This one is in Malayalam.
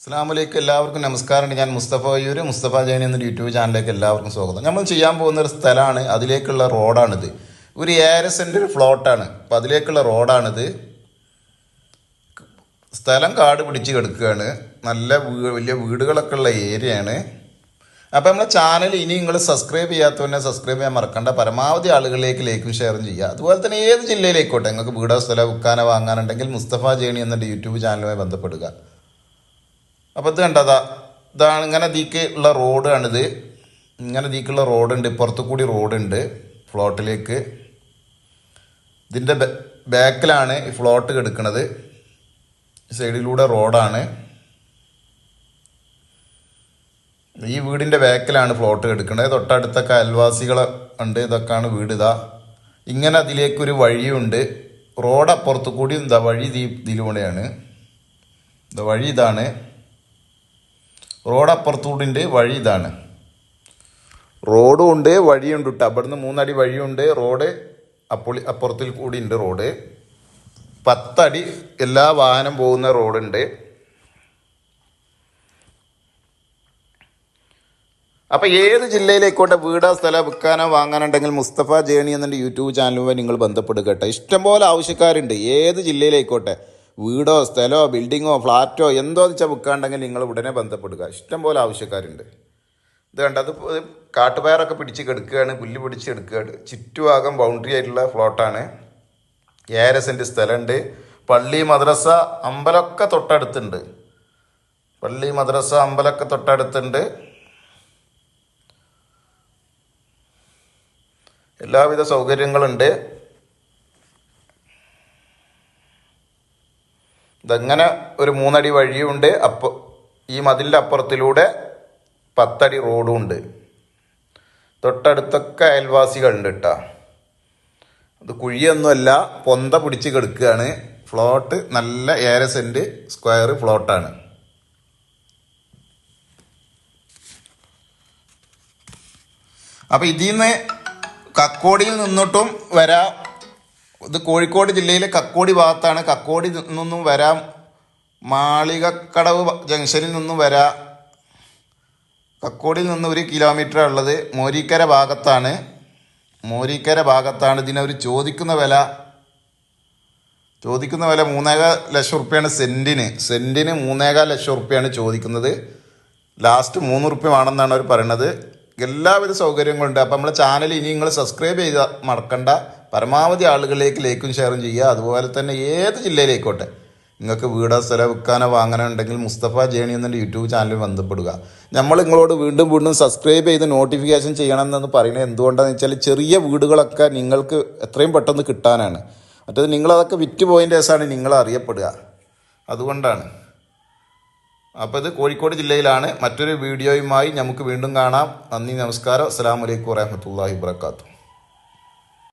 അസ്സാമലൈക്കും എല്ലാവർക്കും നമസ്കാരമുണ്ട്. ഞാൻ മുസ്തഫ അയ്യൂർ മുസ്തഫ ജൈൻ എന്ന യൂട്യൂബ് ചാനലിലേക്ക് എല്ലാവർക്കും സ്വാഗതം. നമ്മൾ ചെയ്യാൻ പോകുന്ന ഒരു സ്ഥലമാണ് അതിലേക്കുള്ള റോഡാണിത്. ഒരു ഏഴര സെന്റ് ഫ്ലോട്ടാണ്. അപ്പം അതിലേക്കുള്ള റോഡാണിത്. സ്ഥലം കാട് പിടിച്ച് കിടക്കുകയാണ്. നല്ല വലിയ വീടുകളൊക്കെ ഉള്ള ഏരിയയാണ്. അപ്പോൾ നമ്മളെ ചാനൽ ഇനി നിങ്ങൾ സബ്സ്ക്രൈബ് ചെയ്യാത്തവനെ സബ്സ്ക്രൈബ് ചെയ്യാൻ മറക്കണ്ട. പരമാവധി ആളുകളിലേക്ക് ലൈക്കും ഷെയറും ചെയ്യുക. അതുപോലെ തന്നെ ഏത് ജില്ലയിലേക്കോട്ടെ നിങ്ങൾക്ക് വീടോ സ്ഥലം വിൽക്കാനോ വാങ്ങാനുണ്ടെങ്കിൽ മുസ്തഫ ജേണി എന്നൊരു യൂട്യൂബ് ചാനലുമായി ബന്ധപ്പെടുക. അപ്പോൾ ഇത് കണ്ടതാ ഇതാണ് ഇങ്ങനെ ദീക്ക് ഉള്ള റോഡാണിത് ഇങ്ങനെ ദീക്കുള്ള റോഡുണ്ട് പുറത്തു കൂടി റോഡുണ്ട് ഫ്ലോട്ടിലേക്ക്. ഇതിന്റെ ബാക്കിലാണ് ഈ ഫ്ലോട്ട് കിടക്കുന്നത് സൈഡിലൂടെ റോഡാണ്. ഈ വീടിന്റെ ബാക്കിലാണ് ഫ്ലോട്ട് കിടക്കുന്നത് തൊട്ടടുത്തൊക്കെ അയൽവാസികൾ ഉണ്ട് ഇതൊക്കെയാണ് വീട് ഇതാ. ഇങ്ങനെ അതിലേക്കൊരു വഴിയുണ്ട്. റോഡ് അപ്പുറത്ത് കൂടി എന്താ വഴി ദീ ഇതിലൂടെയാണ്. ഇതാ വഴി ഇതാണ്. റോഡ് അപ്പുറത്തൂടിന്റെ വഴി ഇതാണ്. റോഡും ഉണ്ട് വഴിയുണ്ട് കേട്ടോ അവിടുന്ന് മൂന്നടി വഴിയുണ്ട് റോഡ് അപ്പുളി അപ്പുറത്തിൽ കൂടി ഉണ്ട് റോഡ്. പത്തടി എല്ലാ വാഹനം പോകുന്ന റോഡുണ്ട്. അപ്പോൾ ഏത് ജില്ലയിലേക്കോട്ടെ വീടോ സ്ഥലം വിൽക്കാനോ വാങ്ങാനുണ്ടെങ്കിൽ മുസ്തഫ ജേണി എന്നുള്ള യൂട്യൂബ് ചാനലുമായി നിങ്ങൾ ബന്ധപ്പെടുക കേട്ടോ ഇഷ്ടംപോലെ ആവശ്യക്കാരുണ്ട്. ഏത് ജില്ലയിലേക്കോട്ടെ വീടോ സ്ഥലമോ ബിൽഡിങ്ങോ ഫ്ലാറ്റോ എന്തോ വെച്ചാൽ വിൽക്കാണ്ടെങ്കിൽ നിങ്ങൾ ഉടനെ ബന്ധപ്പെടുക. ഇഷ്ടംപോലെ ആവശ്യക്കാരുണ്ട്. ഇത് കണ്ടത് കാട്ടുപയറൊക്കെ പിടിച്ച് കെടുക്കുകയാണ് പുല്ല് പിടിച്ച് എടുക്കുകയാണ് ചുറ്റുഭാഗം ബൗണ്ടറി ആയിട്ടുള്ള ഫ്ലോട്ടാണ് ഏഴര സെന്റ് സ്ഥലമുണ്ട് പള്ളി മദ്രസ അമ്പലമൊക്കെ തൊട്ടടുത്തുണ്ട്. പള്ളി മദ്രസ അമ്പലമൊക്കെ തൊട്ടടുത്തുണ്ട്. എല്ലാവിധ സൗകര്യങ്ങളുണ്ട്. ഇതങ്ങനെ ഒരു മൂന്നടി വഴിയുണ്ട്. അപ്പ ഈ മതിലിന്റെ അപ്പുറത്തിലൂടെ പത്തടി റോഡും ഉണ്ട് തൊട്ടടുത്തൊക്കെ അയൽവാസികളുണ്ട് കേട്ടോ അത് കുഴിയൊന്നുമല്ല പൊന്ത പിടിച്ച് കിടക്കുകയാണ്. ഫ്ലോട്ട് നല്ല ഏഴര സെന്റ് സ്ക്വയർ ഫ്ലോട്ടാണ്. അപ്പം ഇതിൽ നിന്ന് കക്കോടിയിൽ നിന്നിട്ടും വരാം. ഇത് കോഴിക്കോട് ജില്ലയിലെ കക്കോടി ഭാഗത്താണ്. കക്കോടി നിന്നും വരാം. മാളികക്കടവ് ജംഗ്ഷനിൽ നിന്നും വരാ കക്കോടിയിൽ നിന്ന് ഒരു കിലോമീറ്റർ ഉള്ളത്. മോരിക്കര ഭാഗത്താണ്. മോരിക്കര ഭാഗത്താണ്. ഇതിനവർ ചോദിക്കുന്ന വില ചോദിക്കുന്ന വില മൂന്നേകാൽ ലക്ഷം റുപ്യാണ് സെന്റിന് സെന്റിന് മൂന്നേകാൽ ലക്ഷം റുപ്യാണ് ചോദിക്കുന്നത്. ലാസ്റ്റ് മൂന്ന് റുപ്യ ആണെന്നാണ് അവർ പറയണത്. എല്ലാവിധ സൗകര്യങ്ങളുണ്ട്. അപ്പം നമ്മളെ ചാനൽ ഇനി നിങ്ങൾ സബ്സ്ക്രൈബ് ചെയ്ത് മറക്കണ്ട. പരമാവധി ആളുകളിലേക്ക് ലൈക്കും ഷെയറും ചെയ്യുക. അതുപോലെ തന്നെ ഏത് ജില്ലയിലേക്കോട്ടെ നിങ്ങൾക്ക് വീടോ സ്ഥലം വിൽക്കാനോ വാങ്ങാനോ ഉണ്ടെങ്കിൽ മുസ്തഫ ജേണി എന്ന യൂട്യൂബ് ചാനലിൽ ബന്ധപ്പെടുക. നമ്മൾ നിങ്ങളോട് വീണ്ടും വീണ്ടും സബ്സ്ക്രൈബ് ചെയ്ത് നോട്ടിഫിക്കേഷൻ ചെയ്യണം എന്ന് പറയുന്നത് എന്തുകൊണ്ടാണെന്ന് വെച്ചാൽ ചെറിയ വീടുകളൊക്കെ നിങ്ങൾക്ക് എത്രയും പെട്ടെന്ന് കിട്ടാനാണ്. മറ്റത് നിങ്ങളതൊക്കെ വിറ്റ് പോയതിന്റെ ശേഷമാണ് നിങ്ങൾ അറിയപ്പെടുക. അതുകൊണ്ടാണ്. അപ്പോൾ ഇത് കോഴിക്കോട് ജില്ലയിലാണ് മറ്റൊരു വീഡിയോയുമായി നമുക്ക് വീണ്ടും കാണാം. നന്ദി നമസ്കാരം. അസ്സാം വലൈക്കും വാഹമത്തല്ലാഹി വാത്തു